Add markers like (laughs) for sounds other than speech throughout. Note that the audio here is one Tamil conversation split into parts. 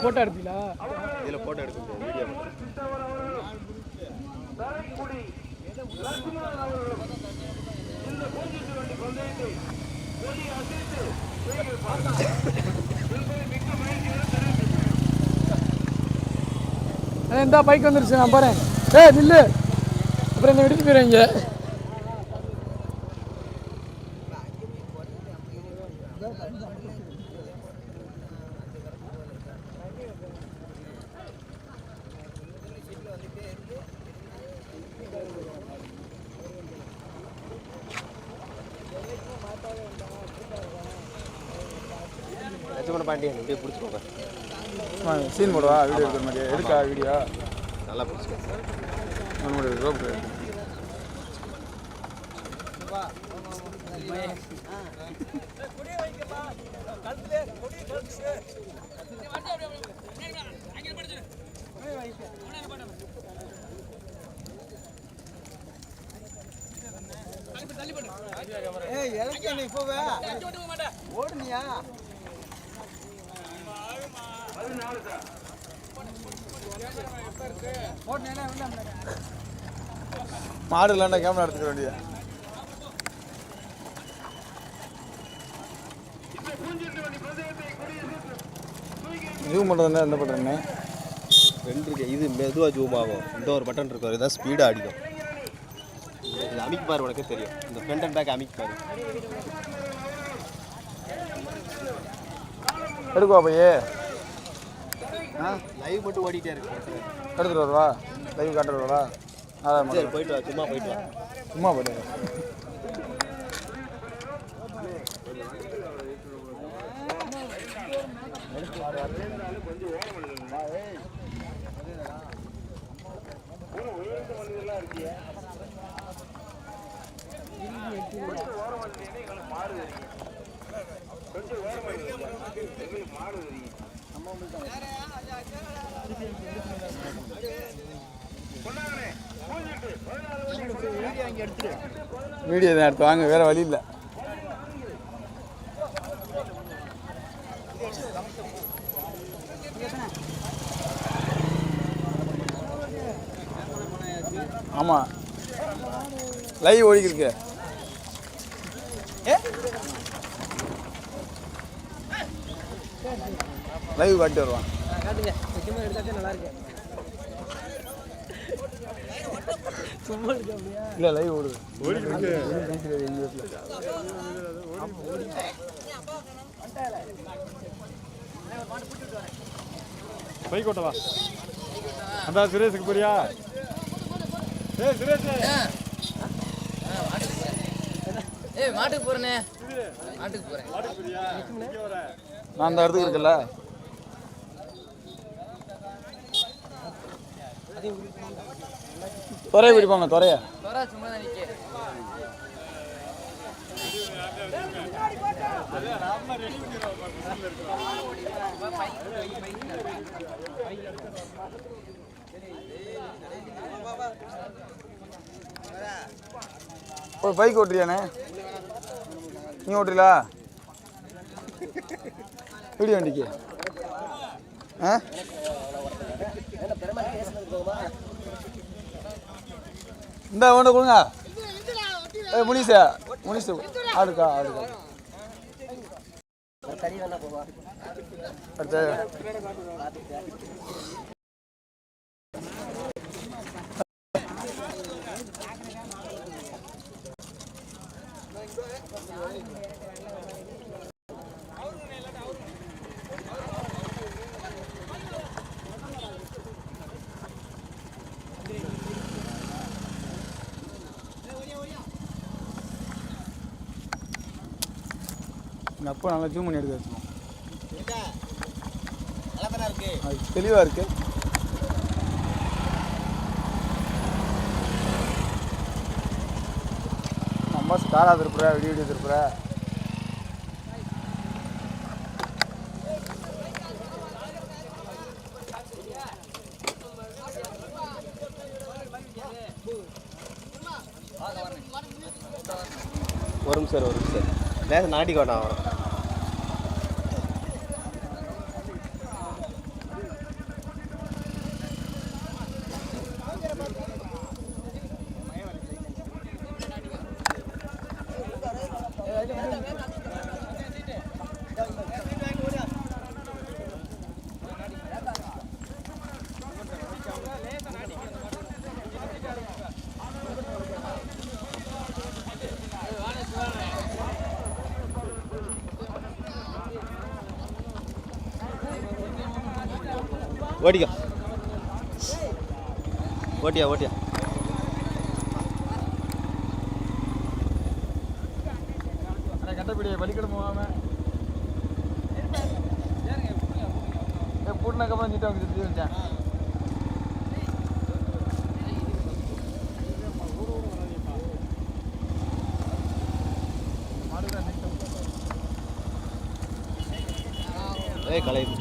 ஃபோட்டோ எடுத்தீங்களா? இதில் ஃபோட்டோ எடுக்க முடியாது வீடியோ இந்த பைக் வந்துருச்சு நான் பாரு ஏய் நில்லு. அப்புறம் என்ன எடுத்து போயிருவீங்க லட்சுமண சீன் போடுவா வீடியோ எடுக்கிற மாதிரி. எடுக்கா வீடியோ. நல்லா பிடிச்சிக்கோங்க நம்மளுடைய ரோப்பு ஏய் இறக்கியா நீ இப்போவே ஓடுனியா மாடு இல்லைன்னா கேமரா எடுத்துக்க வேண்டிய ஜூம் பண்ணுறதுனா என்ன பண்ணுறேன்னு ரெண்டு இருக்கு இது மெதுவாக ஜூம் ஆகும். இந்த ஒரு பட்டன் இருக்கும் இதுதான் ஸ்பீடாக அடிக்கும். இது அமைக்கு பாரு உனக்கே தெரியும். இந்த ஃப்ரண்ட் அண்ட் பேக் அமைக்கு பாரு எடுக்குவா பையே? லைவ் மட்டும் ஓடிட்டே இருக்கு. எடுத்துட்டு வருவா? லைவ் காட்டுறது வரவா? அதான் சரி போயிட்டு வா சும்மா போயிட்டு வா. சும்மா போட்டு வீடியோ தான் எடுத்து வாங்க வேற வழி இல்லை. ஆமாம் லைவ் ஓடிக்கிருக்கு. லைவ் காட்டி வருவான். காட்டுங்க. முக்கியமாக எடுத்தாச்சே நல்லா இருக்கு. சும்மா இருக்கு அப்படியா? இல்லை லைவ் ஓடுது. பைக் ஓட்டவா அந்த சுரேஷுக்கு புரியா சுரேஷ். ஏய் மாட்டுக்கு போறேனே. மாட்டுக்கு போறேன். நான் அந்த இடத்துக்கு இருக்குல்ல துறையை பிடிப்பாங்க துறைய. ஒரு பைக் ஓட்டுறியாண்ணே? நீ ஓட்டுறீங்களா வீடியோ வண்டிக்கு. ஆ? இந்த ஒன்று கொடுங்க. ஏ முனிஷா முனிஷ் ஆடுக்கா ஆடுக்கா. அடுத்து. எங்கள் அப்பா நல்லா ஜூம் பண்ணி எடுக்க வச்சுக்கோம் அது தெளிவாக இருக்கு? நம்ம ஸ்டாரா திருப்புற வீடியோ வீடியோ திருப்புற? நிமிஷம் இரு, ஒரு நிமிஷம் லேச நாட்டிக்கோட்டா அவன் ஓட்டிக்கோ ஓட்டியா ஓட்டியா. அண்ணா கட்டப்பிடி வலிக்கணும் போகாம ஏ பூட்டினக்கப்புறம் நீட்டாக வந்து சுற்றி வந்தேன் ஏய் கலையுது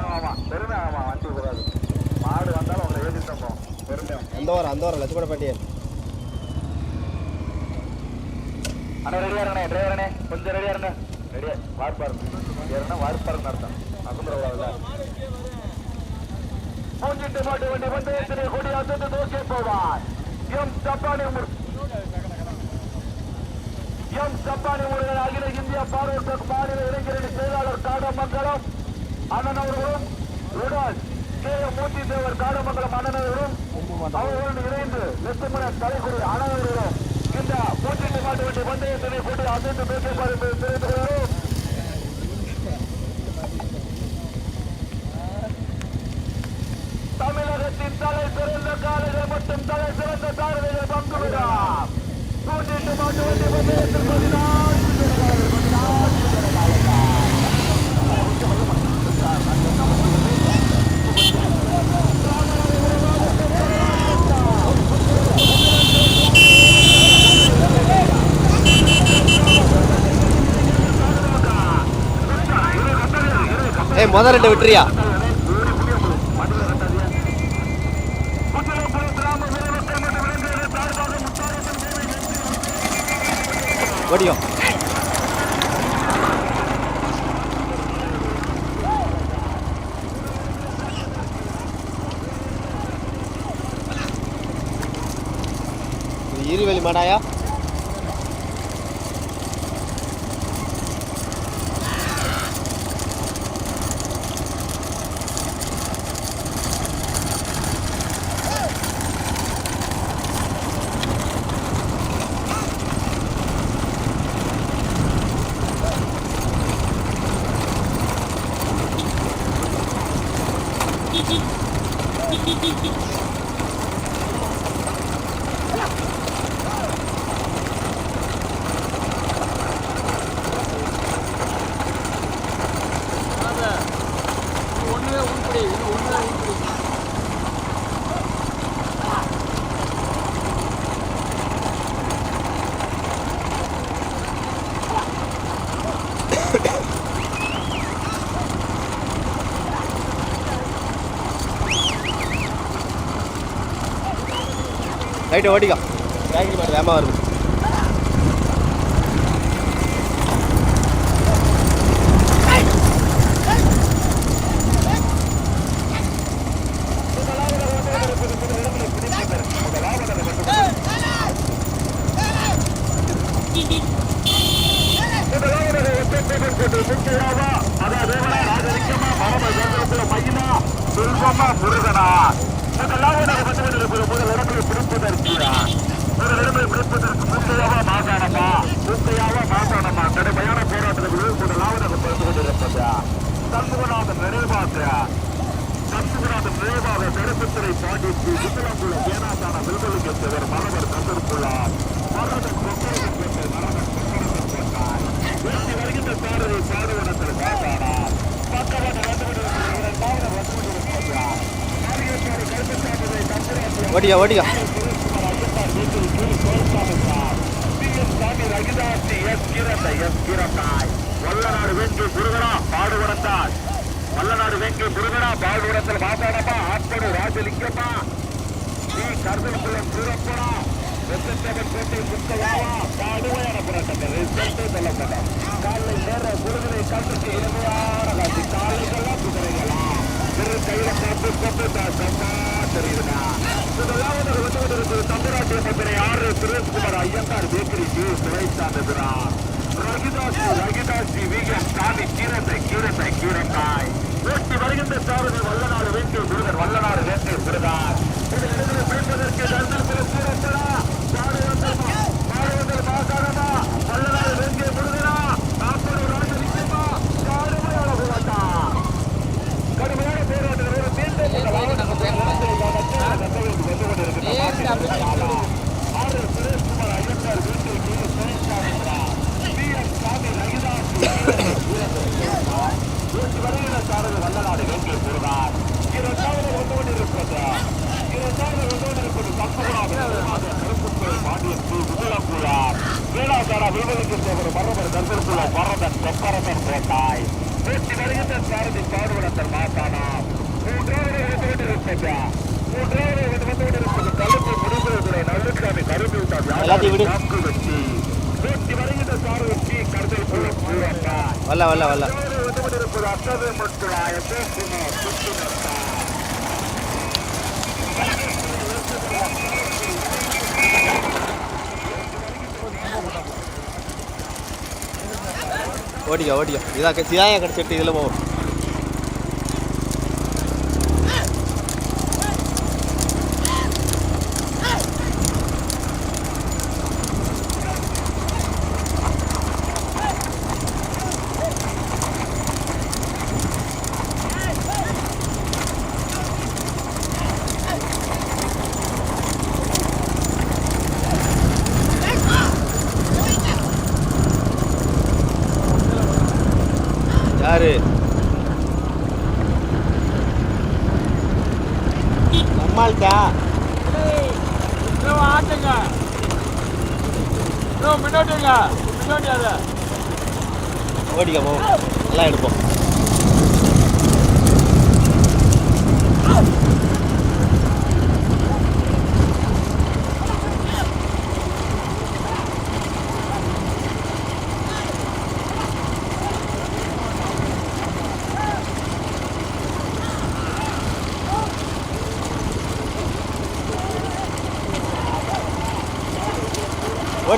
ஆமாம் பெருமை ஆமாம் வண்டி கூடாது மாடு வந்தாலும் உங்களை ஏற்றி தப்போம் பெருமையாக அந்த வாரம் அந்த லட்சுமண பாண்டியன் அண்ணா ரெடியா இருக்கே டிரைவர் அண்ணே கொஞ்சம் ரெடியா இருங்க. ரெடியா வார்ப்பாரு ஏறனா வார்ப்பாருன்னு அர்த்தம்? அசுந்தரவாதில்ல மூஞ்சிட்டு மாட்டு வண்டி வந்து திரு கொடி அசத்து தோக்கே போவார். எம் சப்பானி முரு- எம் சப்பானி முருகன் அகில இந்திய பார்வர்த்தக் மாநில இளைஞரணி செயலாளர் காடமங்கலம் அண்ணன் அவர்களும் உடன் கே. எம் மூர்த்தி தேவர் காடமங்கலம் அண்ணன் அவர்களும் தமிழகத்தின் தலை சிறந்த காலைகள் மற்றும் தலை சிறந்த தாரதைகள் பங்கு விழா. நூற்றி மாட்டு வண்டி பந்தயத்தில் பதினாறு ஏய் முத ரெண்டு விட்டுறியா? ஓடியோ. இது இருவெளி ரைட்டு ஓட்டிக்கோ பேக்கரி மாடு வருது. இவர் மரணர் தந்திருக்கிறார் மரணம் கொக்கரிடம் பெற்று மரணம் கொக்கரிடம் பெற்றார் இறுதி வருகின்ற பேரவை சாதுவனத்தில் காட்டானார் பக்கவாக வந்துவிடுகிற இரண்டாவது வந்துவிடுகிறார் மாரியேஸ்வரி கருப்பசாமியை தந்திராசி ஓடியா ஓடியா ரகுதாசி வல்லநாடு வென்று குருகரா பாடுபடத்தாய் வல்லநாடு வென்று குருகரா பாடுபடத்தில் மாசாடப்பா ஆட்படு ராஜலிங்கப்பா. கருணைக்குளம் சூரப்படா வெப்பத்தகர் கோட்டை புக்கையாவா கடுமையான போராட்டத்தில் ரிசல்ட்டே சொல்லப்பட்டோம் காலை நேர குருவினை கண்டுக்கு இனிமையான காட்சி. காலைகள்லாம் குதிரைகளா. திரு கையில காப்பு கொண்டு தாசமா தெரியுதுண்ணா முதலாவது வந்து கொண்டிருக்கிறது தமிழ்நாட்டில் மந்திரி ஆர் சுரேஷ்குமார் ஐயங்கார் ரகிதாசி ரகிதாசி வீகம் கீரத்தை சார்வச்சி நூற்றி வருகின்ற சார்வச்சி கருதல் வல்ல வல்ல வல்ல. ஓடிக்கோ ஓடிக்கோ. இதாக சீதாய கடிச்சிட்டு இதில் போவோம் சமாளிச்சா ஆட்டுங்க முன்னாடிங்க முன்னாடி ஓடிக்க போ. நல்லா எடுப்போம்.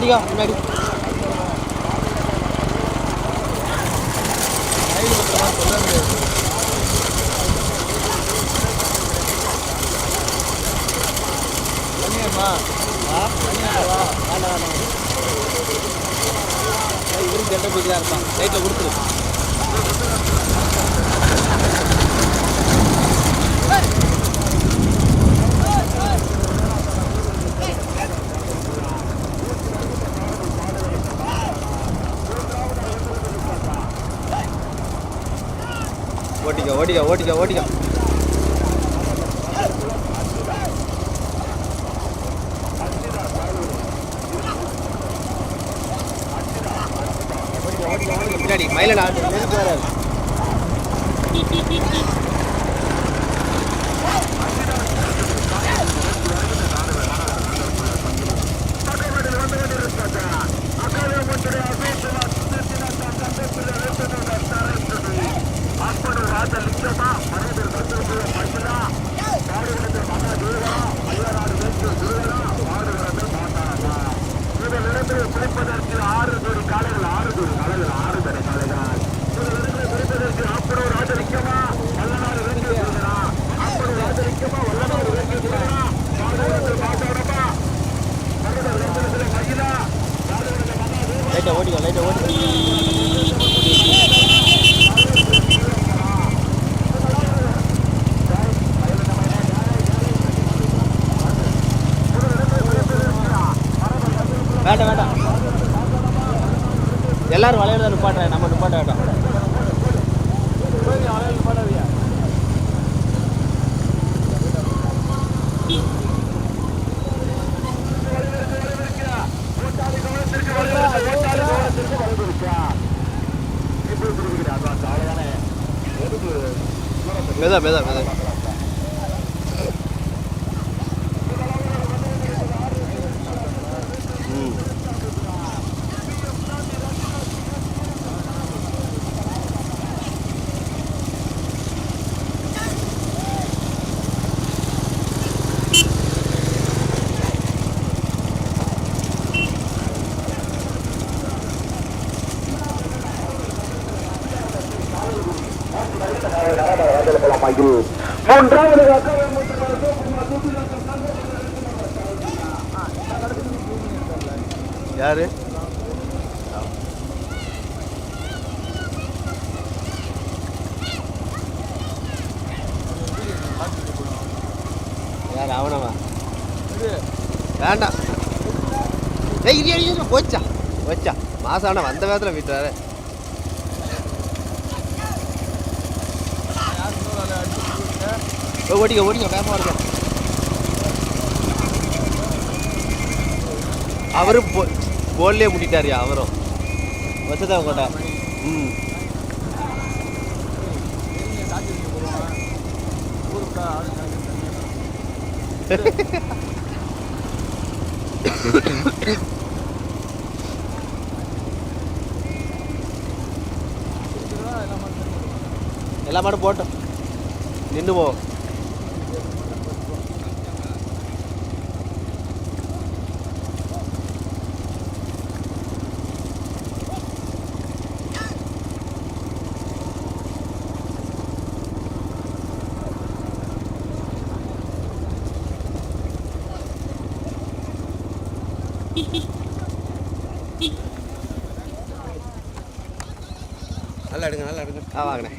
முன்னாடிக்கா முன்னாடி இவருக்கு கெட்ட போய்ட்டு தான் இருப்பான். லைட்டில் கொடுத்துருக்கான் ஓட்டிக்க ஓட்டிக்க ஓட்டிக்க ஓட்டிக்க எஸ் சாமி மெதா மெதா மெதா ம் மூன்றாவது யாரு யார் அவனவா வேண்டாம் ஏய் இரு இரு, இரு போச்சா மாசம் ஆனால் வந்த வேகத்தில் விட்டுறாரு. ஓடிங்க ஓடிங்க வேகமாக இருக்க அவரும் போ போல்லே முட்டிட்டாரியா அவரும். வச்சதான் கொண்டா ம். (laughs) எல்லா மாடும் போட்டோம் நின்று போ நல்லா எடுங்க நல்லா எடுங்க. ஆ வாங்கினேன்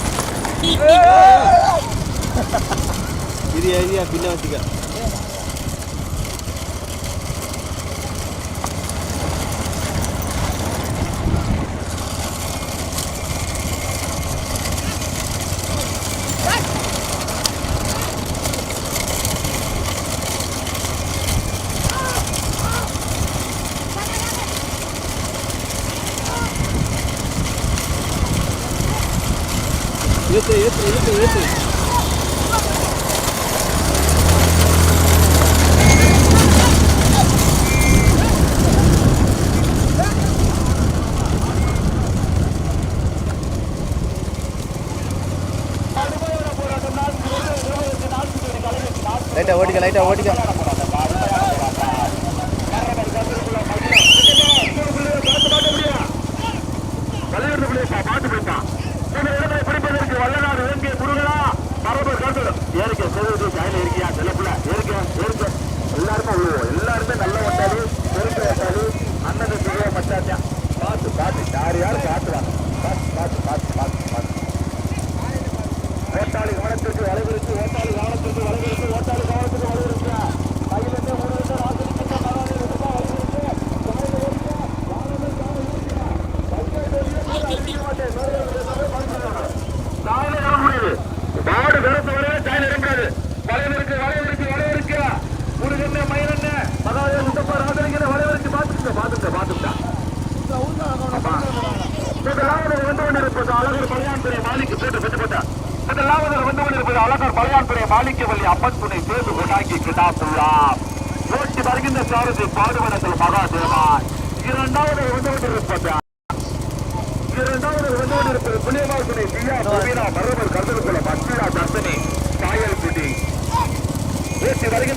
இது ஏரியா பின்ன வச்சுக்க ஓடிக்க லைட்டா வலியுறுத்தி பிள்ளைப்பா பாட்டு போயிட்டா இந்த இடத்தை பிடிப்பதற்கு வல்லநாடு வேண்டிய முருகனா பரபர் காட்டு ஏறிக்க செல்வது கையில இருக்கியா செல்லப்புல ஏறிக்க ஏறிக்க எல்லாருமே விழுவோம் எல்லாருமே நல்ல வட்டாளி பெருக்க வட்டாளி அண்ணன் சிறிய மச்சாச்சா பார்த்து பார்த்து யார் யார் காட்டுவாங்க பார்த்து பார்த்து பார்த்து பார்த்து பார்த்து ஓட்டாளி கவனத்திற்கு வளைவிருக்கு ஓட்டாளி கவனத்திற்கு வளைவிருக்கு ஓட்டாளி கவனத்திற்கு வளைவிருக்கு கையில் இருந்து முருகன் ஆசிரியர் மகாராணி ரூபாய் வளைவிருக்கு மாடு கருத்து வரவே சாயல் இறங்காது வளைவிற்கு வளைவிற்கு வளைவிற்கு முருகன் மயிலண்ண மகாதேவ முத்தப்பா ராஜலிங்க வளைவிற்கு பாத்துக்க பாத்துக்க பாத்துக்க முதலாவதில் வந்து கொண்டிருப்பது அழகர் பழையான்துறை மாலிக்கு போட்டு பெற்று போட்டார் முதலாவதில் வந்து கொண்டிருப்பது அழகர் பழையான்துறை மாலிக்கு வள்ளி அப்பன் துணை சேர்ந்து கொண்டாக்கி கிடாப்புள்ளார் ஓட்டி வருகின்ற சாரதி பாடுவனத்தில் மகாதேவான் இரண்டாவது வந்து கொண்டிருப்பது இரண்டாவது வந்து கொண்டிருப்பது புளியமார் துணை தியா கோவினா மரபர் கருதலுக்குள்ள பக்தியா தர்சனி காயல் குடி ஓட்டி வருகின்ற சாரதி மரபர் கருதலுக்குள்ள மயில் கடுமையான போராட்டம் வந்து கொண்டிருப்பதா ஆறு சுரேஷ்குமார் ஐயங்கார் வேக்கரைக்கு பிரேசாமி பி எம் சாமி ரகிலாசி கீரத்தை கீரத்தை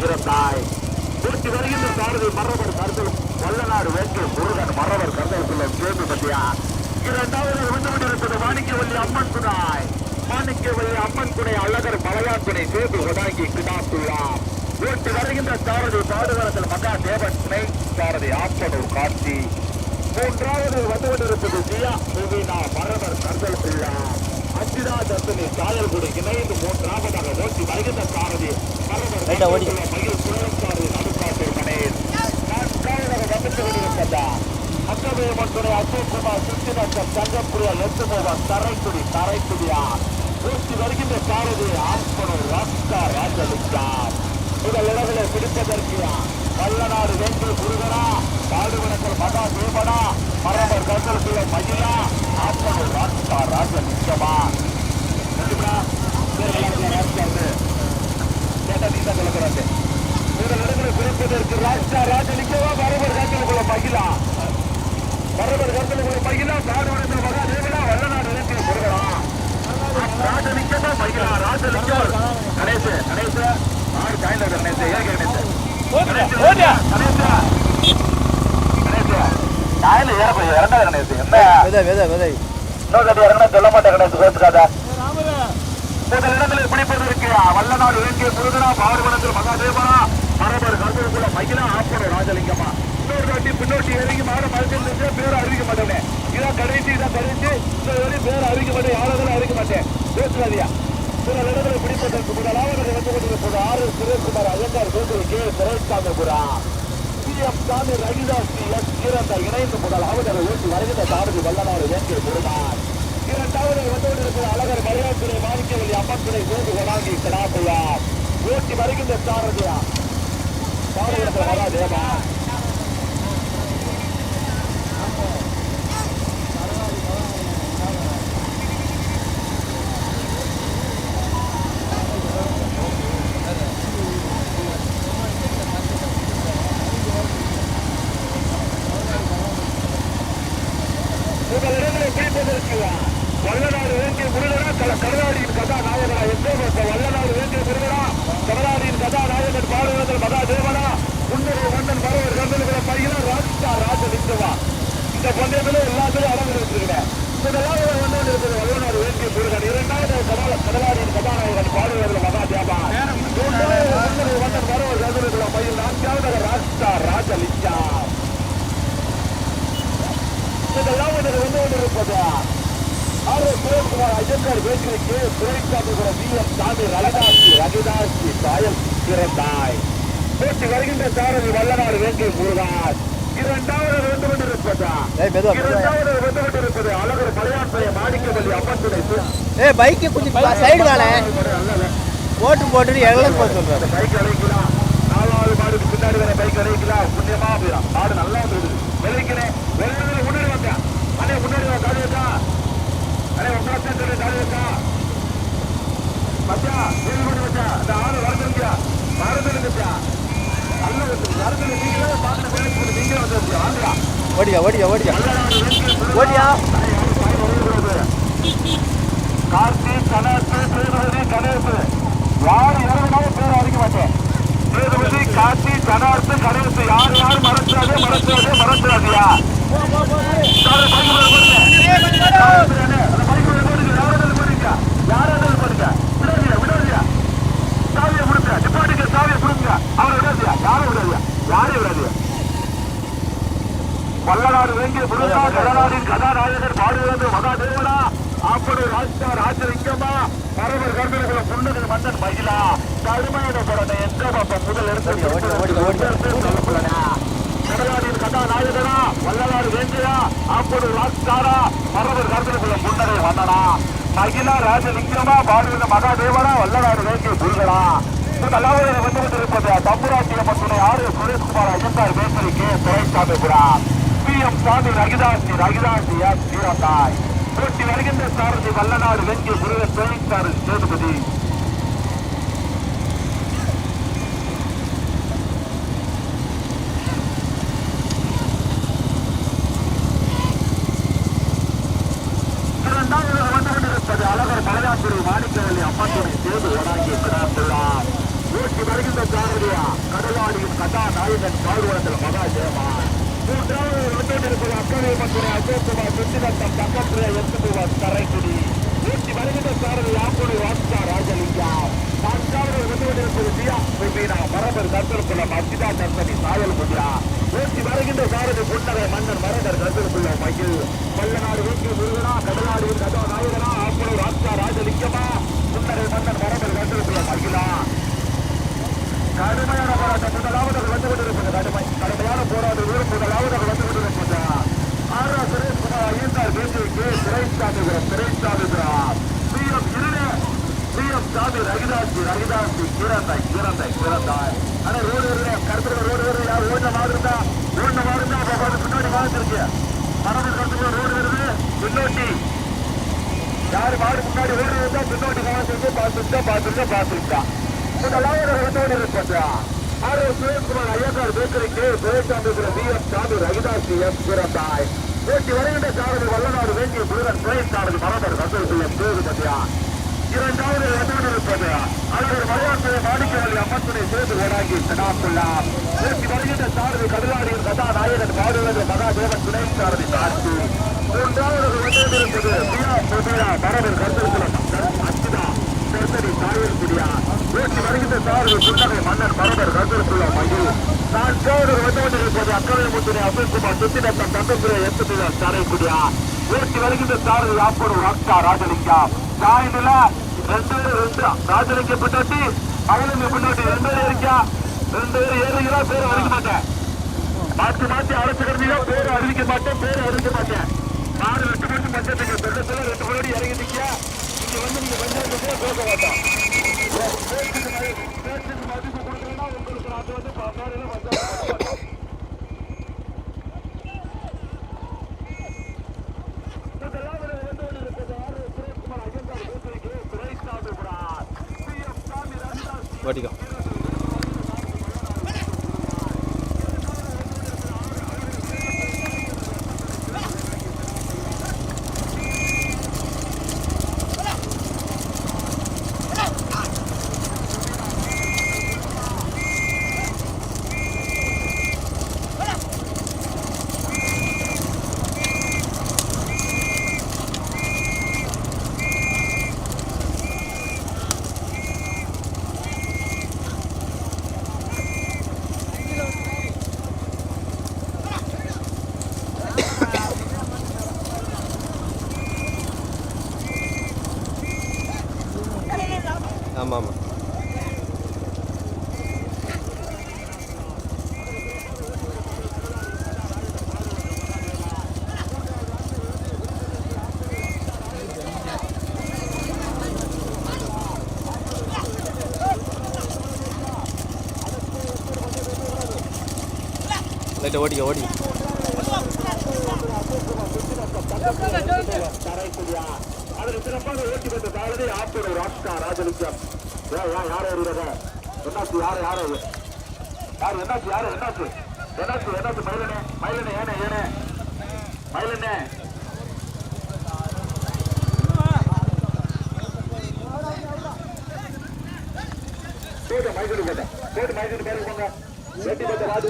கீரத்தாய். போட்டி வருகின்ற சாரதி மையில் கடுமையான வல்லநாடு வேட்கை முருகன் மரபர் கருதலுக்குள்ள சேர்ந்து பத்தியா? இரண்டாவது வந்து கொண்டிருப்பது மாணிக்கவல்லி அம்மன் துணாய் மாணிக்கவல்லி அம்மன் துணை அழகர் மலையான் சேர்ந்து சேது கிடாத்துள்ளார். ஓட்டு வருகின்ற சாரதி பாடுகளத்தில் மகா தேவன் துணை சாரதி ஆப்பனூர் காட்சி. மூன்றாவது வந்து கொண்டிருப்பது ஜியா. புவினா மரபர் கர்தல் பிள்ளா அஞ்சிதா தர்த்தனி சாயல்குடி இணைந்து மூன்றாவதாக ஓட்டி வருகின்ற சாரதி மரபர் மயில் குழலம் சாரதி நடுக்காட்டு மனேன் நான்காவதாக வந்து கொண்டிருப்பதா மக்கவே மன்றுடைய அசோக்குமார் சுத்தினத்தம் தங்கப்புரிய லட்சுமோகன் தரைக்குடி தரைக்குடியா ஓட்டி வருகின்ற சாரதி ஆப்பனூர் ராஸ்கா ராஜலிங்கார் முதல் இடங்களை பிடிப்பதற்கு வல்லநாடு வேங்கை முருகனா பாடுவனங்கள் மகா தீபனா மரபர் கருத்தலுக்குள்ள மகிழா ஆப்பனூர் ராஜா ராஜலிங்கமா முதல் இடங்களை பிடிப்பதற்கு ராஜா ராஜலிங்கமா மரபர் கருத்தலுக்குள்ள மகிழா. மரபர் கருத்தலுக்குள்ள மகிழா பாடுவனங்கள் மகா தேவனா வல்லநாடு வேங்கை முருகனா ராஜலிங்கமா மகிழா ராஜலிங்கம் கணேச கணேச கணேச. சொல்ல மாட்டேன் கணேச கோத்துக்காத முதல் இடங்களில் பிடிப்பதற்கு வல்லநாடு வேண்டிய முருகனா பாடுபடத்தில் மகாதேவனா? மரபர் கருத்துக்குள்ள மகிழா ஆப்பனர் ராஜலிங்கமா இன்னொரு தாட்டி பின்னோட்டி இறங்கி மாற மரத்தில் இருந்து பேர் அறிவிக்க மாட்டேனே இதான் கடைசி இதான் கடைசி. இந்த வரை பேர் அறிவிக்க மாட்டேன் யாரும் அறிவிக்க மாட்டேன். பேசுவாதியா சில இடங்களை பிடிப்பதற்கு முதலாவது வந்து கொண்டிருப்பது ஆறு சுரேஷ்குமார் ஐயங்கார் கோகுல் கே சுரேஷ்காந்தபுரா சிஎம் சாமி ரவிதாஸ் எஸ் கீரந்த இணைந்து முதலாவது ஓட்டி வருகின்ற சாரதி வல்லநாடு வேண்டிய முருகான் இரண்டாவது வந்து கொண்டிருப்பது அழகர் மரியாதை மாணிக்கவல்லி அம்மன் துறை கோது கொடாங்கி கடாபுள்ளார் ஓட்டி வருகின்ற சாரதியா சாரதி மகாதேவா உங்கள் இடங்களை பிடிப்பதற்கு வல்லநாடு வேண்டிய முருகனா கல கருணாடியின் கதாநாயகனா எங்கே பார்த்த வல்லநாடு வேண்டிய முருகனா கருணாடியின் கதாநாயகன் பாடுவதல் மகா தேவனா உன்னுடைய மன்னன் வரவர் கந்தனுகிற பையனா ராஜா ராஜலிங்கவா இந்த பந்தயத்திலே எல்லாத்திலும் அடங்கு வச்சிருக்கிறேன் முதலாவது வந்து கொண்டிருக்கிறது வல்லநாடு வேண்டிய முருகன் இரண்டாவது கடல கடலாடியின் கதாநாயகன் பாடுவதில் மகா தேவா மூன்றாவது உன்னுடைய மன்னன் வரவர் கந்தனுகிற பையன் நான்காவது ராஜா ராஜலிங்கா இதெல்லாம் எனக்கு வந்து கொண்டிருப்பது ஆறு சுரேஷ்குமார் ஐயங்கார் பேக்கரிக்கு சுரேஷ்காமி கூட வி எம் சாமி ரலதாசி ரவிதாசி சாயல் பிறந்தாய் போட்டி வருகின்ற சாரதி வல்லநாடு வேங்கை முருகான் இரண்டாவது வந்து கொண்டிருப்பதா ஏய் மெதுவா மெதுவா இரண்டாவது வந்து கொண்டிருப்பது அழகர் மலையாண்மைய மாணிக்கவல்லி அம்மன் துணை ஏய் பைக்கு கொஞ்சம் சைடு வாழ ஓட்டு போட்டுட்டு எல்லாம் போக சொல்றாரு. பைக் அழைக்கலாம் நாலாவது மாடுக்கு பின்னாடி வர பைக் அழைக்கலாம் புண்ணியமா போயிடும் மாடு நல்லா வந்துடுது விளைக்கிறேன் வெள்ளத்துல முன்னாடி வந்தா. அண்ணே முன்னாடி காடி வச்சா. அண்ணே உங்களை காடி வச்சா மச்சா வீடு கொண்டு வச்சா. அந்த ஆளு வரதுங்கயா வரதுங்கச்சா நல்ல வரதுல நீங்களே பார்த்து வேலைக்கு போட்டு நீங்களே வந்து வாங்கலாம் ஓடியா ஓடியா ஓடியா ஓடியா கார்த்திக் கணேசு சேதுபதி கணேசு யார் இறங்கினாலும் பேர் அறிக்க மாட்டேன் சேதுபதி கார்த்தி கணேசு கணேசு யார் யார் மறந்துடாதே மறந்துடாதே மறந்துடாதியா சாவியை கொடுங்க டிபார்ட்டுக்கு சாவியை கொடுங்க அவரை விடாதியா யாரும் விடாதியா யாரையும் விடாதியா வல்லநாடு வேங்கிய முருகா கடலாடின் கதாநாயகர் பாடுவது மகாதேவனா ஆப்படு ராஜா ராஜலிங்கமா பரவர் கருதல்களை புன்னகை மன்னன் மகிழா கடுமையான போராட்ட எந்த பாப்ப முதல் வல்லவாறு கதாநாயகனா வல்லநாடு ராஜாரா பரவர் கருதல்களை புன்னகை மன்னனா மகிழா ராஜலிங்கமா பாடுவது மகாதேவனா வல்லநாடு வேண்டிய முருகனா முதலாவது வந்து கொண்டிருப்பது தம்புராட்சிய மற்றும் ஆறு Sureshkumar Iyengar bakery K Duraisamipuram P M சாமி ரகிதாசி ரகிதாசி எஸ் வீரத்தாய் போட்டி வருகின்ற சாரதி வல்லநாடு வெங்கி முருகன் சேதுபதி இரண்டாவது வந்து கொண்டிருப்பது அழகர் மலையாட்டுறை மாணிக்கவல்லி அம்மன்துறை சேது வடாங்கி கிடாந்துள்ளார் ஊட்டி வருகின்ற சாரதியா கடலாடியின் கதாநாயகன் பாடுவதல் மகா ஜெயமான் மூன்றாவது வந்து கொண்டிருப்பது அக்கறை மற்றும் அசோக்குமார் சுத்திரத்தம் தங்கத்துறை எட்டுக்குமார் தரைக்குடி ஊட்டி வருகின்ற சாரதி யாப்போடு வாஸ்கா ராஜலிங்கா நான்காவது வந்து கொண்டிருப்பது தியா மீனா மரபர் கத்தலுக்குள்ள மசிதா கம்பெனி சாயல் முதிரா ஊட்டி வருகின்ற சாரதி புன்னகை மன்னர் மரகர் கத்தலுக்குள்ள மயில் பல்லநாடு வீட்டில் முருகனா கடலாடி கதோ நாயகனா ஆப்போடு வாஸ்கா ராஜலிங்கமா புன்னகை மன்னர் மரகர் கத்தலுக்குள்ள மகிழா கடுமையான போராட்டம் முதலாவது வந்து கொண்டிருப்பது கடுமை கடுமையான போராட்டம் வீரம் முதலாவது வந்து கொண்டிருப்பது ஆர் ஆர் சுரேஷ்குமார் ஐயந்தார் பேச்சு சிறை சிறைச்சாமிபுரம் சிறை பி எம் இருளே பி எம் சாமி ரகிதாசி ரகிதாசி கீரந்தாய் கீரந்தாய் கிரந்தாய் ஆனா ரோடு வருது. கருத்துல ரோடு வருது. யார் ஓடின மாதிரி இருந்தா ஓடின மாதிரி இருந்தா அப்ப பின்னாடி வாழ்ந்துருக்கு மரபு கருத்துல ரோடு வருது. பின்னோட்டி. யாரு மாடு முன்னாடி ஓடி இருந்தா பின்னோட்டி கவனிச்சிருக்கு பார்த்துருக்கா பார்த்துருக்கா பார்த்துருக்கா முதலாவது இடத்தோடு இருப்பதா ஆர் எஸ் சுரேஷ்குமார் ஐயங்கார் பேக்கரிக்கு சுரேஷாம்பிபுர பி எம் சாமி ரவிதாசி எஸ் பிறந்தாய் போட்டி வருகின்ற சாரதி வல்லநாடு வேண்டிய முருகன் துறை சாரதி மரபர் வசூல் பத்தியா? இரண்டாவது இடத்தோடு இருப்பது அவர் மலையாள மாணிக்கவல்லி அம்மத்துடைய சேர்ந்து ஓடாகி சனாப்புல்லா போட்டி வருகின்ற சாரதி கதிராடியின் கதா நாயகன் பாடுவது மகாதேவன் துணை சாரதி சாட்சி மூன்றாவது இடத்தோடு இருப்பது பியா முதியா மரபர் கருத்திருக்கிறோம் அச்சுதா கருத்தடி சாயல் குடியா ஊட்டி வருகின்ற சாரதி புன்னகை மன்னர் மரபர் கருத்திருக்குள்ள மயில். நான்காவது வந்து கொண்டிருப்பது அக்கறை முத்துரை அசோக்குமார் சுத்திரத்தம் தந்தபுர எத்துமிழ சாரைக்குடியா ஊட்டி வருகின்ற சாரதி ஆப்போடு ராக்ஷா ராஜலிங்கா சாயநில ரெண்டு பேர் ரெண்டு. ராஜலிங்க பின்னாடி அகலிங்க பின்னாடி ரெண்டு பேர் இருக்கா? ரெண்டு பேர் ஏறுகிறா பேர் அறிவிக்க மாட்டேன். மாற்றி மாற்றி அரசு கருவியா பேர் அறிவிக்க மாட்டேன் பேர் அறிவிக்க மாட்டேன். நாலு ரெண்டு மணி பஞ்சத்துக்கு. பெருத்துல ரெண்டு மணி இறங்கி நிக்க இங்க வந்து நீங்க பஞ்சாயத்து பேச மாட்டோம் பேச்சுக்கு மதி- பேச்சுக்கு மதிப்பு கொடுக்கலன்னா உங்களுக்கு அது வந்து பசாரில பஞ்சாயத்து பண்ண மாட்டோம். முதலாவது வந்து கொண்டிருப்பது ஆர். எஸ். சுரேஷ்குமார் ஐயங்கார் பேசுவதற்கு துரைசாமி புரார். பி. எம். சாமி ரவிதாஸ் ஆமாம் ஆமாம். லைட்டை ஓட்டிக்க ஓட்டிக்க தரைக்குடியா அதில் சிறப்பாக ஓட்டி கொண்ட தாழ்வு ஆப்போடு ராஷ்கா ராஜலிங்கம். ஏ ஏன் யார் வருகிறத என்னாச்சு யார் யார்? அது யார் என்னாச்சு யார் என்னாச்சு? என்னாச்சு என்னாச்சு மயிலனே? மயிலனே ஏனே ஏனே? மயிலனே? போட்டு மைசூர் போட்டேன் போட்டு மைசூர் பேருக்கு போங்க. வெட்டி பத்த ராஜு